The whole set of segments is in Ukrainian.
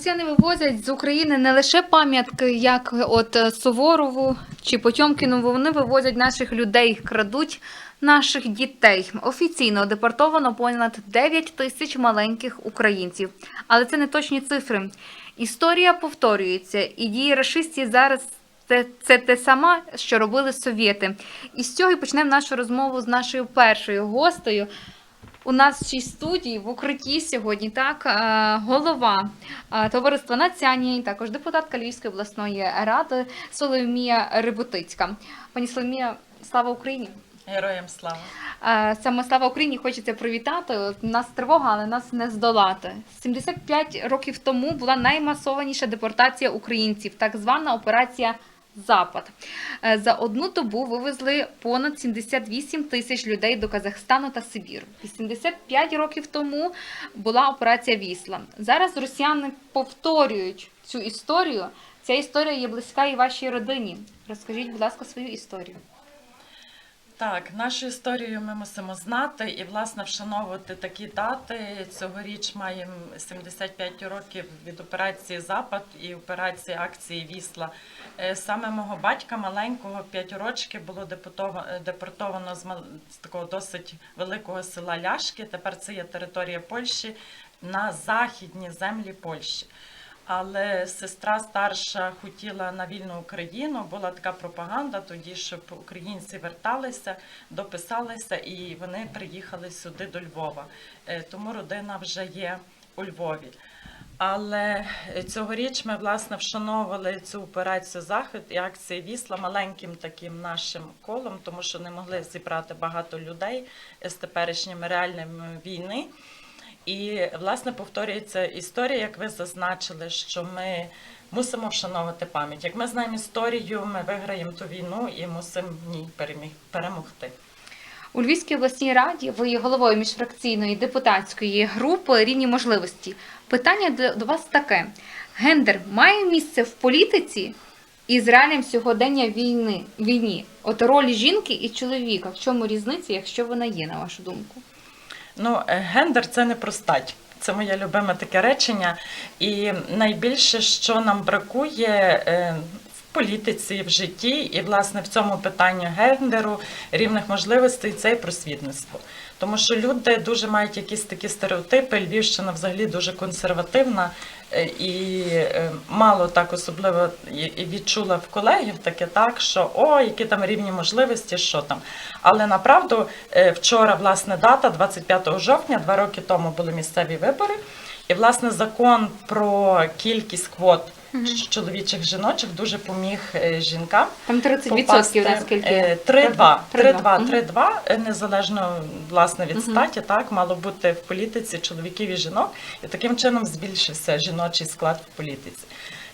Росіяни вивозять з України не лише пам'ятки, як от е, Суворову чи Потьомкінову, вони вивозять наших людей, крадуть наших дітей. Офіційно депортовано понад 9 тисяч маленьких українців. Але це не точні цифри. Історія повторюється, і дії рашистів зараз це, це те саме, що робили совєти. І з цього і почнемо нашу розмову з нашою першою гостею. У нас в цій студії в укритті сьогодні так е, голова е, товариства Націані, також депутатка Львівської обласної ради Соломія Рибутицька. Пані Соломія, слава Україні! Героям слава. Е, Саме слава Україні хочеться привітати. У нас тривога, але нас не здолати. 75 років тому була наймасованіша депортація українців, так звана операція Запад. Е, За одну добу вивезли понад 78 тисяч людей до Казахстану та Сибіру. 85 років тому була операція Вісла. Зараз росіяни повторюють цю історію. Ця історія є близька і вашій родині. Розкажіть, будь ласка, свою історію. Так, нашу історію ми мусимо знати і, власне, вшановувати такі дати. Цьогоріч маємо 75 років від операції Запад і операції акції Вісла. Е, Саме мого батька маленького 5 років було депортовано, депортовано з такого досить великого села Ляшки. Тепер це є територія Польщі на західні землі Польщі. Але сестра старша хотіла на вільну Україну. Була така пропаганда тоді, щоб українці верталися, дописалися, і вони приїхали сюди до Львова. Е, Тому родина вже є у Львові. Але цьогоріч ми власне вшановували цю операцію Захід і акції Вісла маленьким таким нашим колом, тому що не могли зібрати багато людей з теперішніми реальними війни. І власне повторюється історія, як ви зазначили, що ми мусимо вшановувати пам'ять. Як ми знаємо історію, ми виграємо ту війну і мусимо в ній перемогти. У Львівській обласній раді ви є головою міжфракційної депутатської групи рівні можливості. Питання до, вас таке: гендер має місце в політиці і з реалієм сьогодення війни війні? От роль жінки і чоловіка. В чому різниця, якщо вона є, на вашу думку? Ну, е, гендер це не про стать. Це моє любиме таке речення. І найбільше, що нам бракує е, в політиці, в житті, і власне в цьому питанні гендеру, рівних можливостей, це і просвітництво. Тому що люди дуже мають якісь такі стереотипи. Львівщина взагалі дуже консервативна і е, мало так особливо відчула в колегів таке так, що о, які там рівні можливості, що там. Але направду е, вчора власне дата, 25 жовтня, два роки тому були місцеві вибори. І власне закон про кількість квот чоловічих жіночих дуже поміг е, жінкам. Там 30% попасти, наскільки е, 3-2, 3-2. 3-2, 3-2, е, незалежно власне від статі, так мало бути в політиці чоловіків і жінок, і таким чином збільшився жіночий склад в політиці.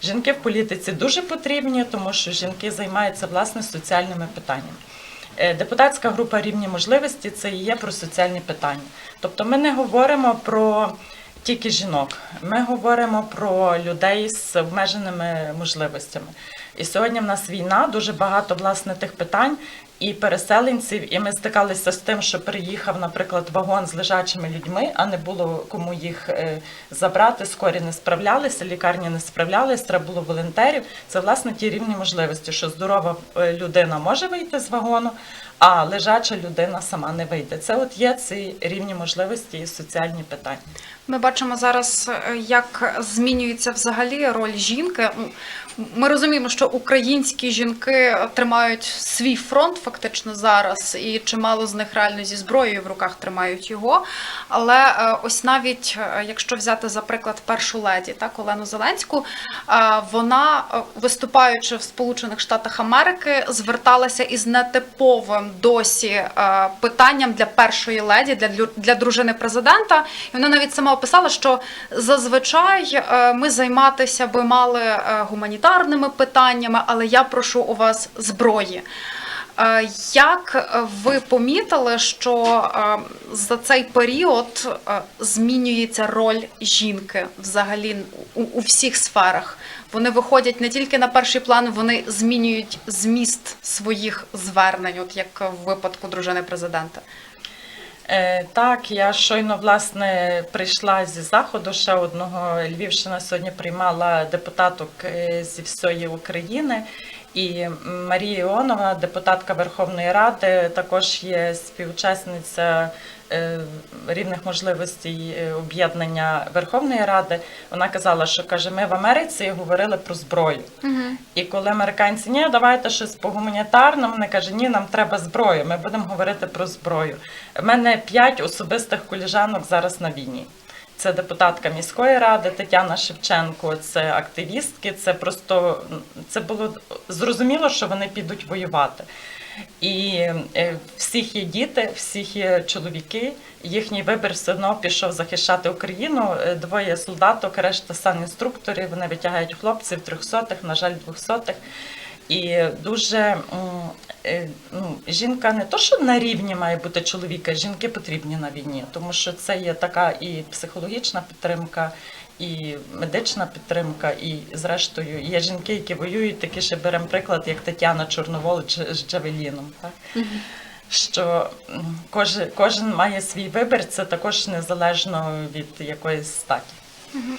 Жінки в політиці дуже потрібні, тому що жінки займаються власне соціальними питаннями. Е, Депутатська група рівні можливості це і є про соціальні питання. Тобто ми не говоримо про тільки жінок, ми говоримо про людей з обмеженими можливостями. І сьогодні в нас війна, дуже багато власне тих питань і переселенців. І ми стикалися з тим, що приїхав, наприклад, вагон з лежачими людьми, а не було кому їх е, забрати. Скорі не справлялися, лікарні не справлялися, треба було волонтерів. Це власне ті рівні можливості, що здорова е, людина може вийти з вагону, а лежача людина сама не вийде. Це от є ці рівні можливості і соціальні питання. Ми бачимо зараз, е, як змінюється взагалі роль жінки. Ми розуміємо, що українські жінки тримають свій фронт фактично зараз, і чимало з них реально зі зброєю в руках тримають його. Але е, ось навіть е, якщо взяти за приклад першу леді, так Олену Зеленську, вона, виступаючи в Сполучених Штатах Америки, зверталася із нетиповим досі питанням для першої леді, для, для дружини президента. І вона навіть сама описала, що зазвичай е, ми займатися би мали е, гуманітарними питаннями, але я прошу у вас зброї. Е, Як ви помітили, що за цей період змінюється роль жінки взагалі у всіх сферах? Вони виходять не тільки на перший план, вони змінюють зміст своїх звернень, от як в випадку дружини президента. Е, Так, я щойно власне прийшла зі заходу ще одного. Львівщина сьогодні приймала депутаток е, зі всієї України. І Марія Іонова, депутатка Верховної Ради, також є співучасниця е, рівних можливостей е, об'єднання Верховної Ради. Вона казала, що каже, ми в Америці говорили про зброю. І коли американці ні, давайте щось по гуманітарному, вони каже, ні, нам треба зброю. Ми будемо говорити про зброю. У мене п'ять особистих коліжанок зараз на війні. Це депутатка міської ради Тетяна Шевченко, це активістки. Це просто це було зрозуміло, що вони підуть воювати. І е, всіх є діти, всіх є чоловіки. Їхній вибір все одно пішов захищати Україну. Е, Двоє солдаток, решта санінструктори. Вони витягають хлопців трьохсотих, на жаль, двохсотих. І дуже ну, жінка не то, що на рівні має бути чоловіка, жінки потрібні на війні, тому що це є така і психологічна підтримка, і медична підтримка, і зрештою є жінки, які воюють, такі ще беремо приклад, як Тетяна Чорновол з Джавеліном. Так? Що кожен, кожен має свій вибір, це також незалежно від якоїсь статі.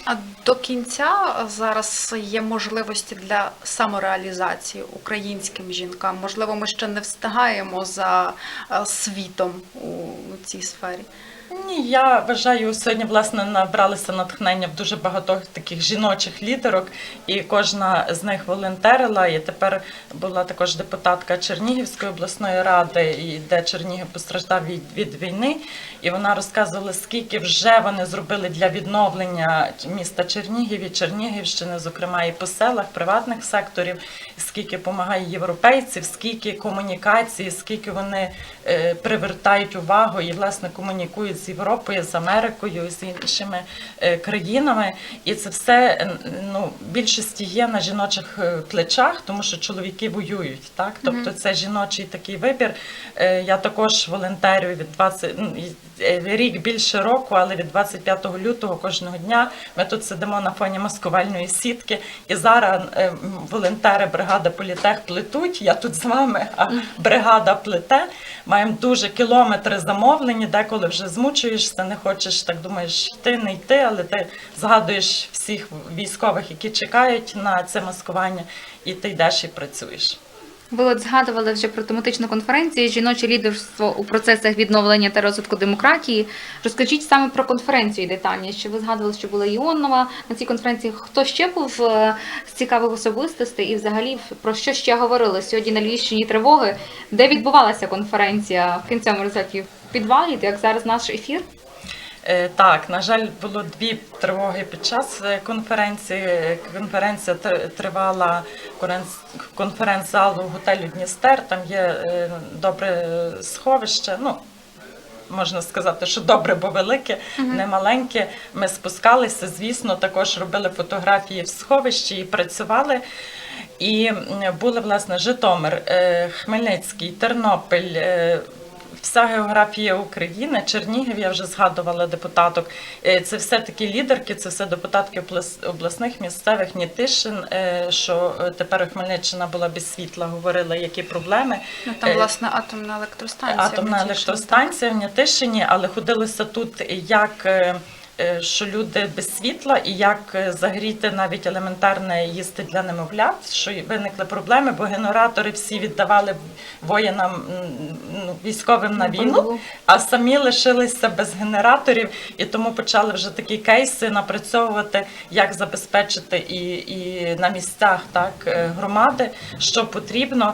А до кінця зараз є можливості для самореалізації українським жінкам. Можливо, ми ще не встигаємо за е, світом у цій сфері. Ні, я вважаю, сьогодні власне набралися натхнення в дуже багатьох таких жіночих лідерок, і кожна з них волонтерила. І тепер була також депутатка Чернігівської обласної ради, де Чернігів постраждав від, від війни. І вона розказувала, скільки вже вони зробили для відновлення міста Чернігів і Чернігівщини, зокрема і по селах, приватних секторів, скільки допомагає європейців, скільки комунікації, скільки вони е, привертають увагу і власне комунікують з Європою, з Америкою, з іншими е, країнами. І це все ну, більшості є на жіночих е, плечах, тому що чоловіки воюють. Так? Тобто це жіночий такий вибір. Е, Я також волонтерю від 20, ну, рік більше року, але від 25 лютого кожного дня ми тут сидимо на фоні маскувальної сітки. І зараз волонтери бригада Політех плетуть. Я тут з вами, а бригада плете. Маємо дуже кілометри замовлені, деколи вже змучуєшся, не хочеш, так думаєш, йти, не йти, але ти згадуєш всіх військових, які чекають на це маскування, і ти йдеш і працюєш. Ви от згадували вже про тематичну конференцію Жіноче лідерство у процесах відновлення та розвитку демократії. Розкажіть саме про конференцію детальніше. Ви згадували, що була Іонова на цій конференції. Хто ще був е, з цікавих особистостей і взагалі про що ще говорили сьогодні на Львівщині тривоги? Де відбувалася конференція в кінцевому результаті? В підвалі, як зараз наш ефір? Е, Так, на жаль, було дві тривоги під час е, конференції. Конференція тривала в конференц-залу готелю Дністер. Там є е, добре сховище. Ну, можна сказати, що добре, бо велике, не маленьке. Ми спускалися, звісно, також робили фотографії в сховищі і працювали. І були, власне, Житомир, е, Хмельницький, Тернопіль. Вся географія України, Чернігів, я вже згадувала депутаток. Е, Це все такі лідерки, це все депутатки облас- обласних, місцевих, Нітишин, е, що е, тепер Хмельниччина була без світла, говорила, які проблеми. Ну там власне атомна електростанція. Атомна електростанція в Нітишині, але ходилося тут як. Е, Що люди без світла, і як е, загріти навіть елементарне їсти для немовлят, що виникли проблеми, бо генератори всі віддавали воїнам ну, військовим на На війну, а самі лишилися без генераторів, і тому почали вже такі кейси напрацьовувати, як забезпечити і, і на місцях так е, громади, що потрібно.